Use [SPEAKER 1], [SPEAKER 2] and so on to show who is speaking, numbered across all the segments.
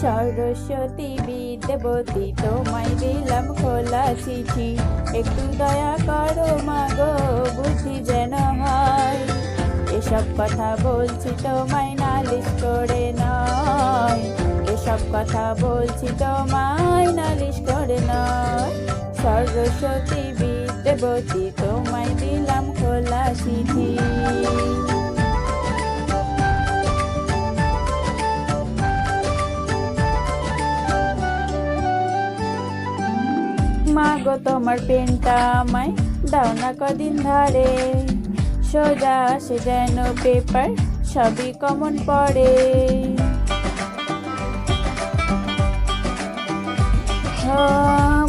[SPEAKER 1] সরস্বতী বিদ্যাবতী, তোমায় দিলাম খোলা চিঠি। একটু দয়া করো মাগো, বুদ্ধি যেন হয়। এসব কথা বলছি তোমায় নালিশ করে নয়। এসব কথা বলছি তোমায় নালিশ করে নয়। সরস্বতী বিদ্যাবতী, তোমায় দিলাম খোলা চিঠি। গো তোমার পেনটা আমায় দাও না কদিন ধারে। সোজা সে যেন পেপার, সবই কমন পড়ে। ও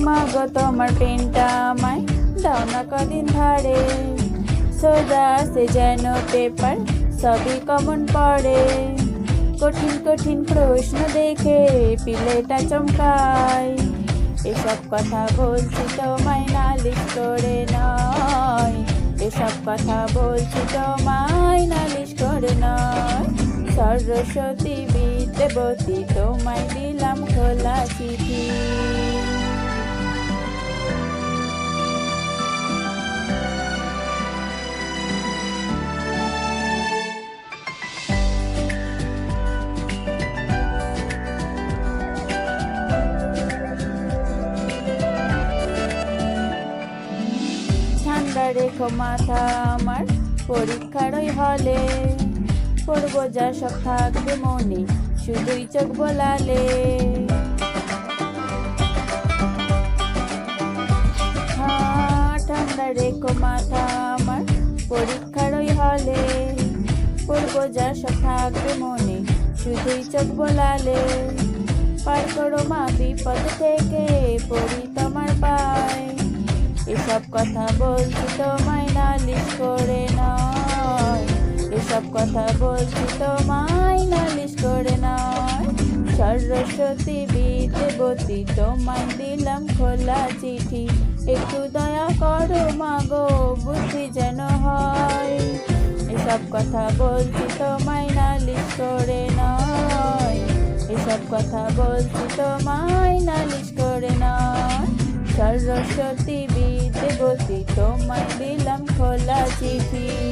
[SPEAKER 1] মা গো তোমার পেনটা আমায় দাও না কদিন ধারে। সোজা সে যেন পেপার, সবই কমন পড়ে। কঠিন কঠিন প্রশ্ন দেখে পিলেটা চমকায়। এসব কথা বলছি তোমায় নালিশ করে নয়। এসব কথা বলছি তোমায় নালিশ করে নয়। সরস্বতী বিদ্যবতী, তোমায় দিলাম খোলা চিঠি। রেখো মাথা আমার, পরীক্ষার ওই হলে। পড়ব যা সব থাকবে মনে, শুধুই চোখ বলালে। ঠান্ডা রেখো মাথা আমার, পরীক্ষার ওই হলে। পড়ব যা সব থাকবে মনে, শুধুই চোখ বোলালে। পার করো মা বিপদ থেকে, পড়ি তোমার পায় এসব কথা বলছি তোমায় নালিশ করে নয়। এসব কথা বলছি তোমায় নালিশ করে নয়। সরস্বতী বিদ্যাবতী, তোমায় দিলাম খোলা চিঠি। একটু দয়া করো মাগো, বুদ্ধি যেন হয়। এসব কথা বলছি তোমায় নালিশ করে নয়। এসব কথা বলছি তোমায় নালিশ করে নয়। সরস্বতী বিদ্যাবতী তোমায় দিলাম খোলা চিঠি।